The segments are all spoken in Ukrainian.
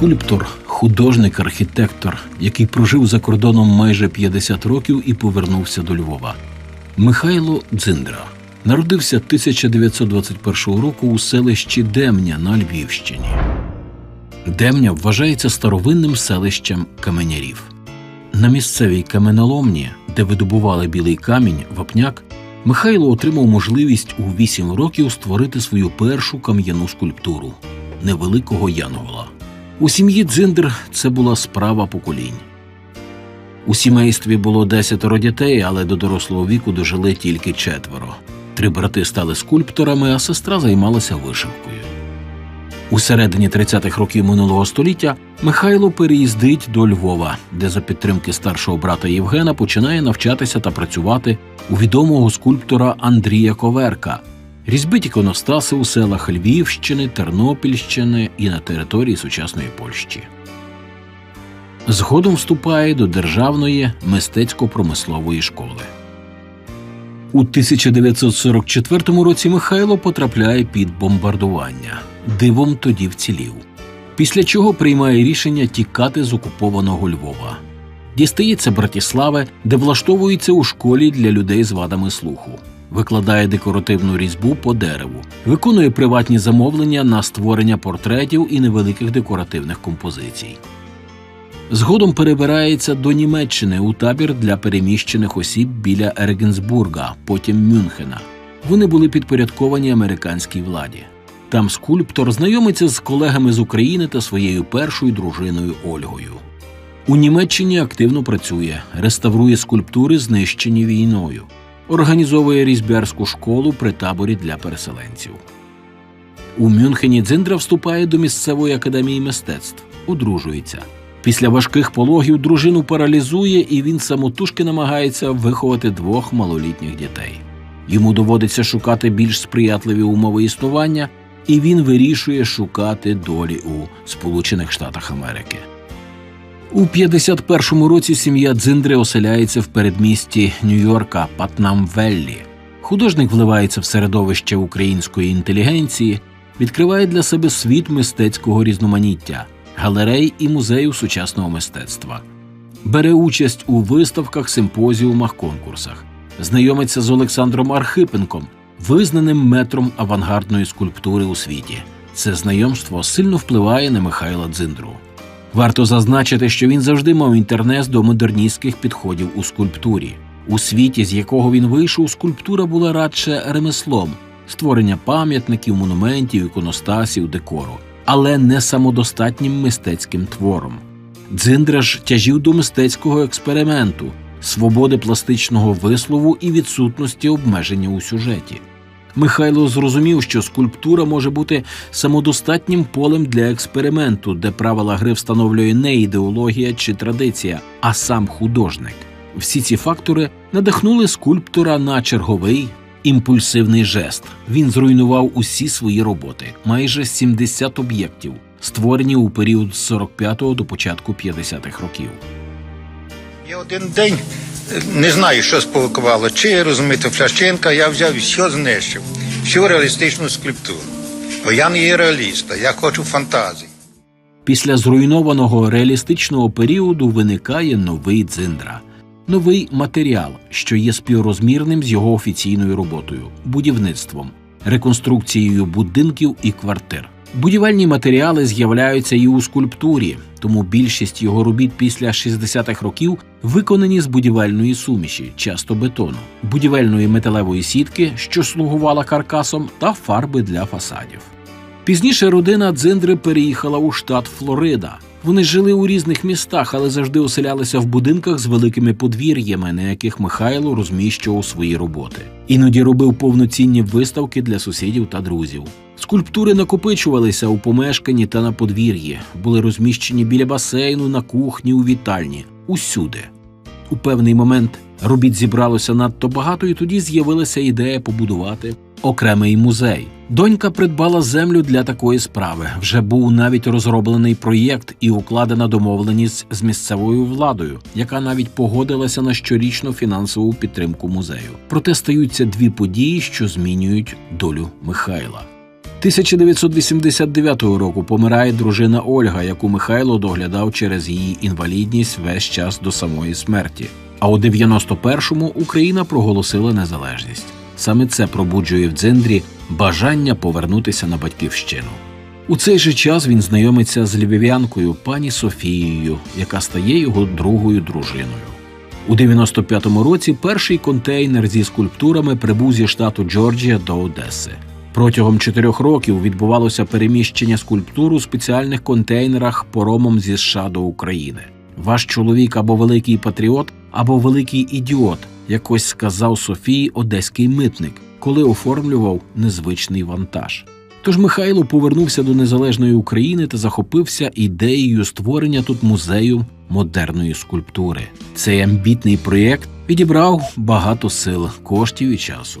Скульптор, художник, архітектор, який прожив за кордоном майже 50 років і повернувся до Львова. Михайло Дзиндра народився 1921 року у селищі Демня на Львівщині. Демня вважається старовинним селищем каменярів. На місцевій каменоломні, де видобували білий камінь, вапняк, Михайло отримав можливість у 8 років створити свою першу кам'яну скульптуру невеликого янгола. У сім'ї Дзиндер це була справа поколінь. У сімействі було десятеро дітей, але до дорослого віку дожили тільки четверо. Три брати стали скульпторами, а сестра займалася вишивкою. У середині 30-х років минулого століття Михайло переїздить до Львова, де за підтримки старшого брата Євгена починає навчатися та працювати у відомого скульптора Андрія Коверка, різбить іконостаси у селах Львівщини, Тернопільщини і на території сучасної Польщі. Згодом вступає до Державної мистецько-промислової школи. У 1944 році Михайло потрапляє під бомбардування. Дивом тоді вцілів. Після чого приймає рішення тікати з окупованого Львова. Дістається Братіслави, де влаштовується у школі для людей з вадами слуху. Викладає декоративну різьбу по дереву, виконує приватні замовлення на створення портретів і невеликих декоративних композицій. Згодом перебирається до Німеччини у табір для переміщених осіб біля Ергенсбурга, потім Мюнхена. Вони були підпорядковані американській владі. Там скульптор знайомиться з колегами з України та своєю першою дружиною Ольгою. У Німеччині активно працює, реставрує скульптури, знищені війною, організовує різьбярську школу при таборі для переселенців. У Мюнхені Дзиндра вступає до місцевої академії мистецтв, одружується. Після важких пологів дружину паралізує, і він самотужки намагається виховати двох малолітніх дітей. Йому доводиться шукати більш сприятливі умови існування, і він вирішує шукати долі у Сполучених Штатах Америки. У 51-му році сім'я Дзиндри оселяється в передмісті Нью-Йорка Патнам-Веллі. Художник вливається в середовище української інтелігенції, відкриває для себе світ мистецького різноманіття, галерей і музеїв сучасного мистецтва. Бере участь у виставках, симпозіумах, конкурсах, знайомиться з Олександром Архипенком, визнаним метром авангардної скульптури у світі. Це знайомство сильно впливає на Михайла Дзиндру. Варто зазначити, що він завжди мав інтернет до модерністських підходів у скульптурі. У світі, з якого він вийшов, скульптура була радше ремеслом створення пам'ятників, монументів, іконостасів, декору, але не самодостатнім мистецьким твором. Дзиндра ж тяжів до мистецького експерименту, свободи пластичного вислову і відсутності обмеження у сюжеті. Михайло зрозумів, що скульптура може бути самодостатнім полем для експерименту, де правила гри встановлює не ідеологія чи традиція, а сам художник. Всі ці фактори надихнули скульптора на черговий імпульсивний жест. Він зруйнував усі свої роботи, майже 70 об'єктів, створені у період з 45 до початку 50-х років. Я один день не знаю, що спровокувало. Чи розумієте, Флященка, я взяв і все знищив, всю реалістичну скульптуру. Бо я не є реаліст, а я хочу фантазії. Після зруйнованого реалістичного періоду виникає новий дзиндра, новий матеріал, що є співрозмірним з його офіційною роботою, будівництвом, реконструкцією будинків і квартир. Будівельні матеріали з'являються і у скульптурі, тому більшість його робіт після 60-х років виконані з будівельної суміші, часто бетону, будівельної металевої сітки, що слугувала каркасом, та фарби для фасадів. Пізніше родина Дзиндри переїхала у штат Флорида. Вони жили у різних містах, але завжди оселялися в будинках з великими подвір'ями, на яких Михайло розміщував свої роботи. Іноді робив повноцінні виставки для сусідів та друзів. Скульптури накопичувалися у помешканні та на подвір'ї, були розміщені біля басейну, на кухні, у вітальні, усюди. У певний момент робіт зібралося надто багато, і тоді з'явилася ідея побудувати окремий музей. Донька придбала землю для такої справи. Вже був навіть розроблений проєкт і укладена домовленість з місцевою владою, яка навіть погодилася на щорічну фінансову підтримку музею. Проте стаються дві події, що змінюють долю Михайла. 1989 року помирає дружина Ольга, яку Михайло доглядав через її інвалідність весь час до самої смерті. А у 91-му Україна проголосила незалежність. Саме це пробуджує в Дзиндрі бажання повернутися на батьківщину. У цей же час він знайомиться з львів'янкою пані Софією, яка стає його другою дружиною. У 95-му році перший контейнер зі скульптурами прибув зі штату Джорджія до Одеси. Протягом чотирьох років відбувалося переміщення скульптур у спеціальних контейнерах поромом зі США до України. Ваш чоловік або великий патріот, або великий ідіот, якось сказав Софії одеський митник, коли оформлював незвичний вантаж. Тож Михайло повернувся до незалежної України та захопився ідеєю створення тут музею модерної скульптури. Цей амбітний проєкт відібрав багато сил, коштів і часу.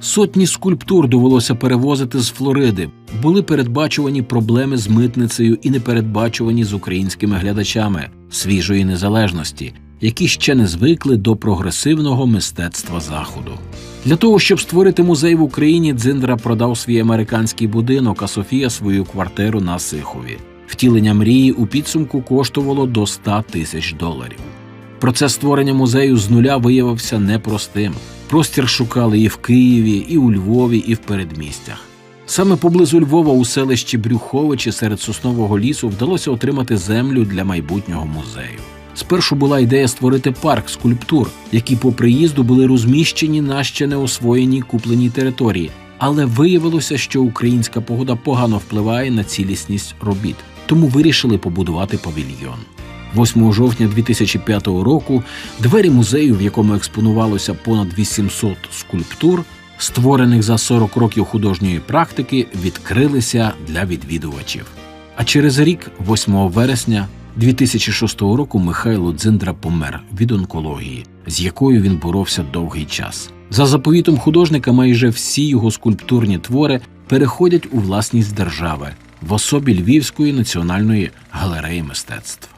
Сотні скульптур довелося перевозити з Флориди. Були передбачувані проблеми з митницею і непередбачувані з українськими глядачами свіжої незалежності, які ще не звикли до прогресивного мистецтва заходу. Для того, щоб створити музей в Україні, Дзиндра продав свій американський будинок, а Софія свою квартиру на Сихові. Втілення мрії у підсумку коштувало до 100 тисяч доларів. Процес створення музею з нуля виявився непростим. Простір шукали і в Києві, і у Львові, і в передмістях. Саме поблизу Львова у селищі Брюховичі серед соснового лісу вдалося отримати землю для майбутнього музею. Спершу була ідея створити парк скульптур, які по приїзду були розміщені на ще не освоєній купленій території. Але виявилося, що українська погода погано впливає на цілісність робіт, тому вирішили побудувати павільйон. 8 жовтня 2005 року двері музею, в якому експонувалося понад 800 скульптур, створених за 40 років художньої практики, відкрилися для відвідувачів. А через рік, 8 вересня 2006 року, Михайло Дзиндра помер від онкології, з якою він боровся довгий час. За заповітом художника, майже всі його скульптурні твори переходять у власність держави в особі Львівської національної галереї мистецтв.